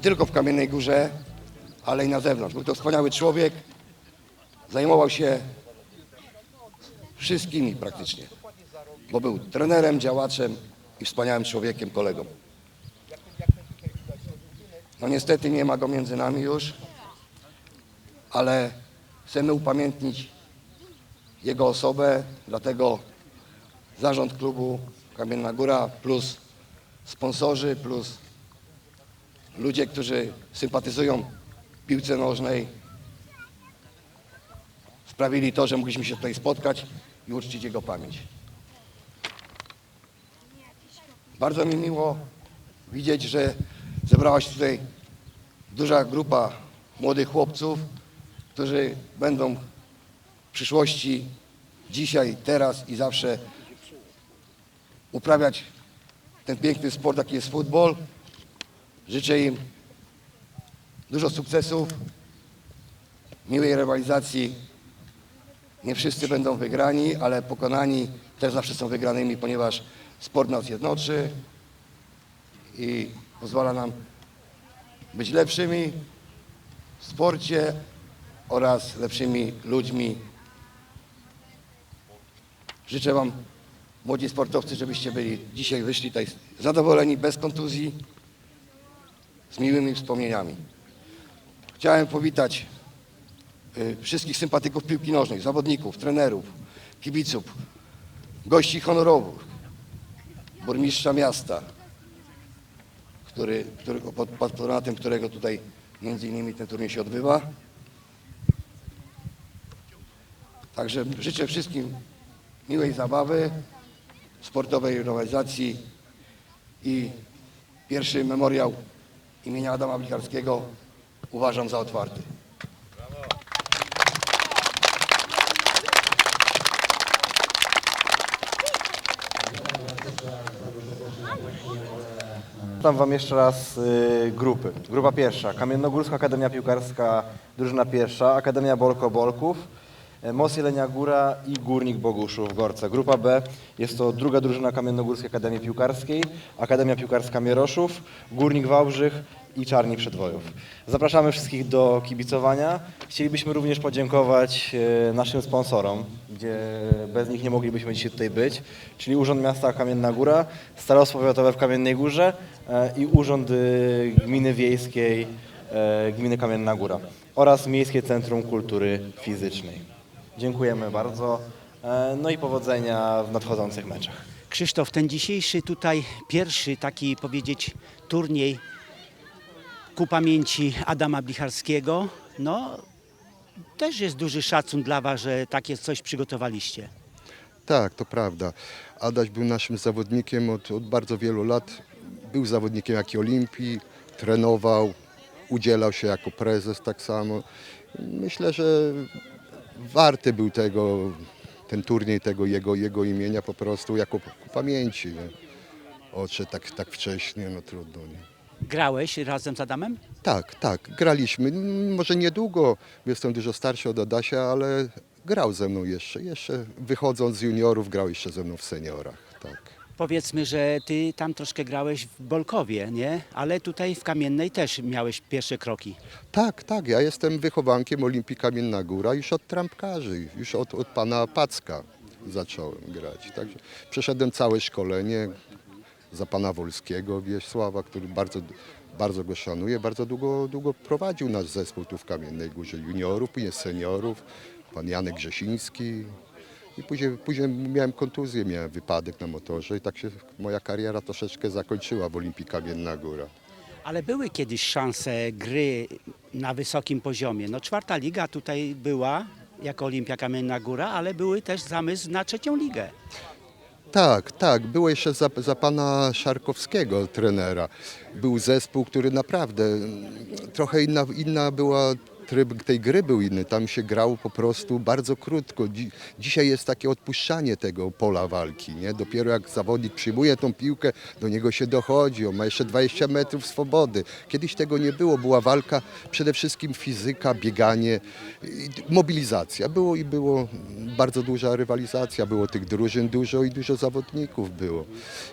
tylko w Kamiennej Górze, ale i na zewnątrz. Był to wspaniały człowiek, zajmował się wszystkimi praktycznie, bo był trenerem, działaczem i wspaniałym człowiekiem, kolegą. No niestety nie ma go między nami już, ale chcemy upamiętnić jego osobę, dlatego zarząd klubu Kamienna Góra plus sponsorzy plus ludzie, którzy sympatyzują piłce nożnej sprawili to, że mogliśmy się tutaj spotkać i uczcić jego pamięć. Bardzo mi miło widzieć, że zebrała się tutaj duża grupa młodych chłopców, którzy będą w przyszłości, dzisiaj, teraz i zawsze uprawiać ten piękny sport, jaki jest futbol. Życzę im dużo sukcesów, miłej rywalizacji. Nie wszyscy będą wygrani, ale pokonani też zawsze są wygranymi, ponieważ sport nas jednoczy i pozwala nam być lepszymi w sporcie oraz lepszymi ludźmi. Życzę Wam, młodzi sportowcy, żebyście byli dzisiaj wyszli tutaj zadowoleni, bez kontuzji, z miłymi wspomnieniami. Chciałem powitać y, wszystkich sympatyków piłki nożnej, zawodników, trenerów, kibiców, gości honorowych, burmistrza miasta, który, który, pod patronatem którego tutaj między innymi ten turniej się odbywa. Także życzę wszystkim miłej zabawy, sportowej rywalizacji i pierwszy memoriał imienia Adama Blicharskiego uważam za otwarty. Witam Wam jeszcze raz y, grupy. Grupa pierwsza, Kamiennogórska Akademia Piłkarska, drużyna pierwsza, Akademia Bolko Bolków, e, Most Jelenia Góra i Górnik Boguszów Gorce. Grupa B jest to druga drużyna Kamiennogórskiej Akademii Piłkarskiej, Akademia Piłkarska Mieroszów, Górnik Wałbrzych i Czarni Przedwojów. Zapraszamy wszystkich do kibicowania. Chcielibyśmy również podziękować e, naszym sponsorom, gdzie bez nich nie moglibyśmy dzisiaj tutaj być, czyli Urząd Miasta Kamienna Góra, Starostwo Powiatowe w Kamiennej Górze e, i Urząd y, Gminy Wiejskiej Gminy Kamienna Góra oraz Miejskie Centrum Kultury Fizycznej. Dziękujemy bardzo. e, No i powodzenia w nadchodzących meczach. Krzysztof, ten dzisiejszy tutaj pierwszy taki powiedzieć turniej ku pamięci Adama Blicharskiego, no też jest duży szacun dla Was, że takie coś przygotowaliście. Tak, to prawda. Adaś był naszym zawodnikiem od, od bardzo wielu lat. Był zawodnikiem jak i Olimpii, trenował, udzielał się jako prezes tak samo. Myślę, że warty był tego, ten turniej tego jego, jego imienia po prostu jako pamięci. Nie? Odszedł tak, tak wcześnie, no trudno. Nie? Grałeś razem z Adamem? Tak, tak, graliśmy. Może niedługo, jestem dużo starszy od Adasia, ale grał ze mną jeszcze. Jeszcze wychodząc z juniorów, grał jeszcze ze mną w seniorach. Tak. Powiedzmy, że Ty tam troszkę grałeś w Bolkowie, nie? Ale tutaj w Kamiennej też miałeś pierwsze kroki. Tak, tak. Ja jestem wychowankiem Olimpii Kamienna Góra już od trampkarzy, już od, od pana Packa zacząłem grać. Także przeszedłem całe szkolenie za pana Wolskiego Wiesława, który bardzo, bardzo go szanuję. Bardzo długo, długo prowadził nasz zespół tu w Kamiennej Górze juniorów, później seniorów, pan Janek Grzesiński. I później, później miałem kontuzję, miałem wypadek na motorze i tak się moja kariera troszeczkę zakończyła w Olimpii Kamienna Góra. Ale były kiedyś szanse gry na wysokim poziomie. No czwarta liga tutaj była jako Olimpia Kamienna Góra, ale były też zamysł na trzecią ligę. Tak, tak. Było jeszcze za, za pana Szarkowskiego trenera. Był zespół, który naprawdę mm, trochę inna, inna była. Tryb tej gry był inny, tam się grało po prostu bardzo krótko. Dzi, dzisiaj jest takie odpuszczanie tego pola walki. Nie? Dopiero jak zawodnik przyjmuje tą piłkę, do niego się dochodzi, on ma jeszcze 20 metrów swobody. Kiedyś tego nie było, była walka, przede wszystkim fizyka, bieganie, mobilizacja. Było i było bardzo duża rywalizacja, było tych drużyn dużo i dużo zawodników było.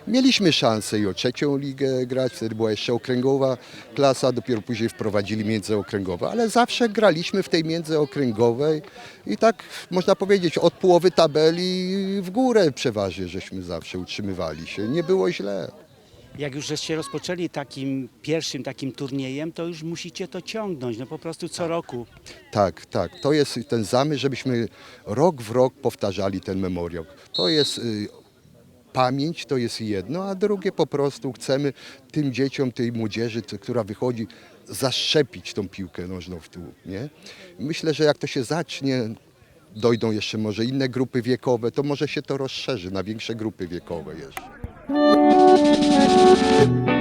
Mieliśmy szansę i o trzecią ligę grać, wtedy była jeszcze okręgowa klasa, dopiero później wprowadzili międzyokręgowe, ale zawsze graliśmy w tej międzyokręgowej i tak można powiedzieć od połowy tabeli w górę przeważnie żeśmy zawsze utrzymywali się. Nie było źle. Jak już żeście rozpoczęli takim pierwszym takim turniejem, to już musicie to ciągnąć, no po prostu co roku. Tak, tak. To jest ten zamysł, żebyśmy rok w rok powtarzali ten memoriał. To jest y, pamięć, to jest jedno, a drugie po prostu chcemy tym dzieciom, tej młodzieży, t- która wychodzi, zaszczepić tą piłkę nożną w tył. Nie? Myślę, że jak to się zacznie, dojdą jeszcze może inne grupy wiekowe, to może się to rozszerzy na większe grupy wiekowe jeszcze. Thank you.